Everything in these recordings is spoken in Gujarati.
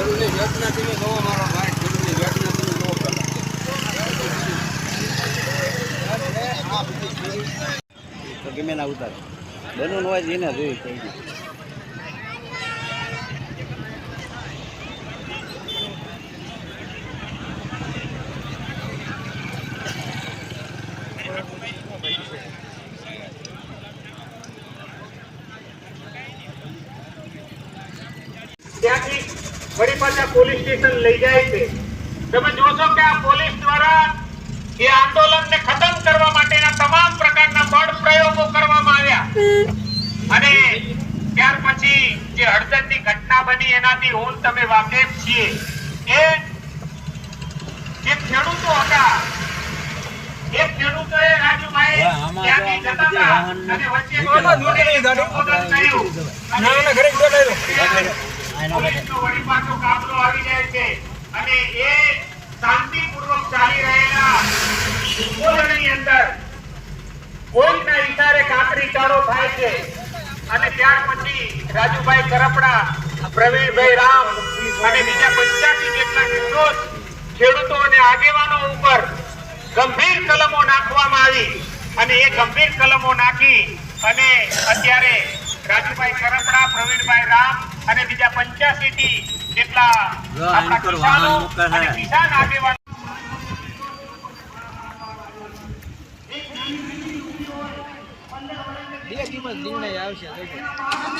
જરૂરી વ્યર્થના તમે જોવો મારો ભાઈ જરૂરી વ્યર્થના તમે જોવો તો ગમે ના ઉતાર. બનવું હોય એને જોયું કહી ત્યાંથી વળી પાછા પોલીસ સ્ટેશન લઈ જાય છે. તમે જોશો કે આ પોલીસ દ્વારા એ આંદોલનને ખતમ કરવા માટેના તમામ પ્રકારના બળ પ્રયોગો કરવામાં આવ્યા. અને ત્યાર પછી જે હળદરની ઘટના બની એનાથી હું તમે વાકેફ છીએ. એ જે ખેડૂતો હતા. એક ખેડૂતોએ રાજુભાઈ ત્યાંથી જતા હતા અને વચ્ચે કર્યું. અને પોલીસનો વળી પાછો કાફલો આવી જાય છે. અને એ શાંતિપૂર્વક ચાલી રહેલા ઉદ્બોધનની અંદર કોઈકના ઈશારે કાંકરી ચાળો થાય છે. અને ત્યાર પછી રાજુભાઈ કરપડા પ્રવીણભાઈ રામ અને બીજા પંચ્યાસી જેટલા નિર્દોષ ખેડૂતો અને આગેવાનો ઉપર ગંભીર કલમો નાખવામાં આવી. અને એ ગંભીર કલમો નાખી અને અત્યારે રાજુભાઈ કરપડા પ્રવીણભાઈ રામ અને બીજા પંચ્યાસી થી જેટલા આપણા કિસાનો છે. અને કિસાન આગેવાનો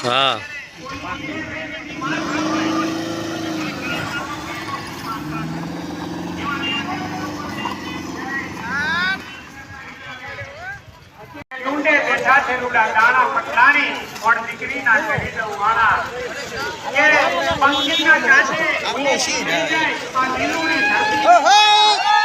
હા બેઠા છે રૂડા દાણા પટલાણી પણ દીકરીના કહી દઉં વાળા. કે પંખીના ચાંચે શી જાય આ લીલુડી ધરતી.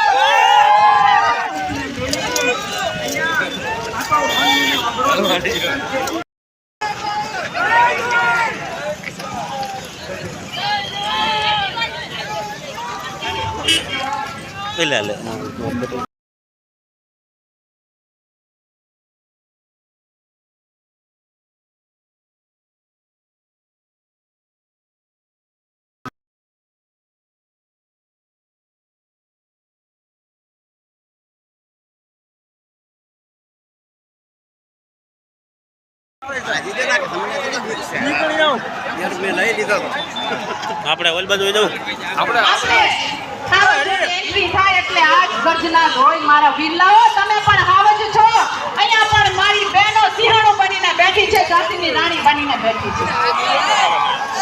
લે લે. યાર મેં આપણે ઓલ બાજુ જવું. આપણે એટલે આજ ગર્જના મારા વિરલાઓ તમે પણ હાવજ છો. અહીંયા પણ મારી બહેનો સિંહણો બનીને બેઠી છે જાતિની રાણી બનીને બેઠી છે.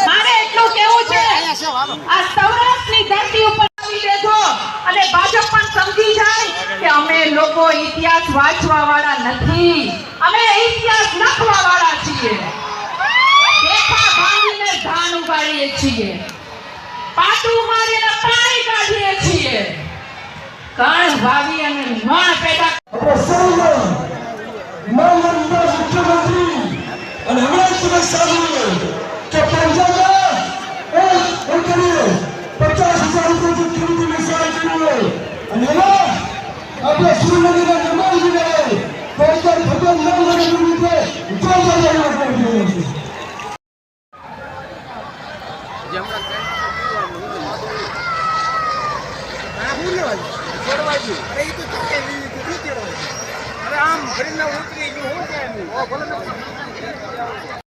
મારે એટલું કેવું છે આ સૌરાષ્ટ્રની ધરતી ઉપર આવી દેજો અને ભાજપ પણ સમજી જાય કે અમે લોકો ઇતિહાસ વાંચવા વાળા નથી. અમે ઇતિહાસ લખવા વાળા છીએ દેખા ભાંગીને ઉગાડીએ છીએ. પાટું મારીને પાણી કાઢીએ છીએ. કણ વાવી અને મણ પેદા સૌને માનનીય મુખ્યમંત્રી અને હમણાં તમે સાંભળ્યું કે પંજાબમાં એક એકરે પચાસ હજાર રૂપિયાથી ખેડૂતોને સહાય રૂપિયા આમ ભરીને ઉતરી ગયું શું કે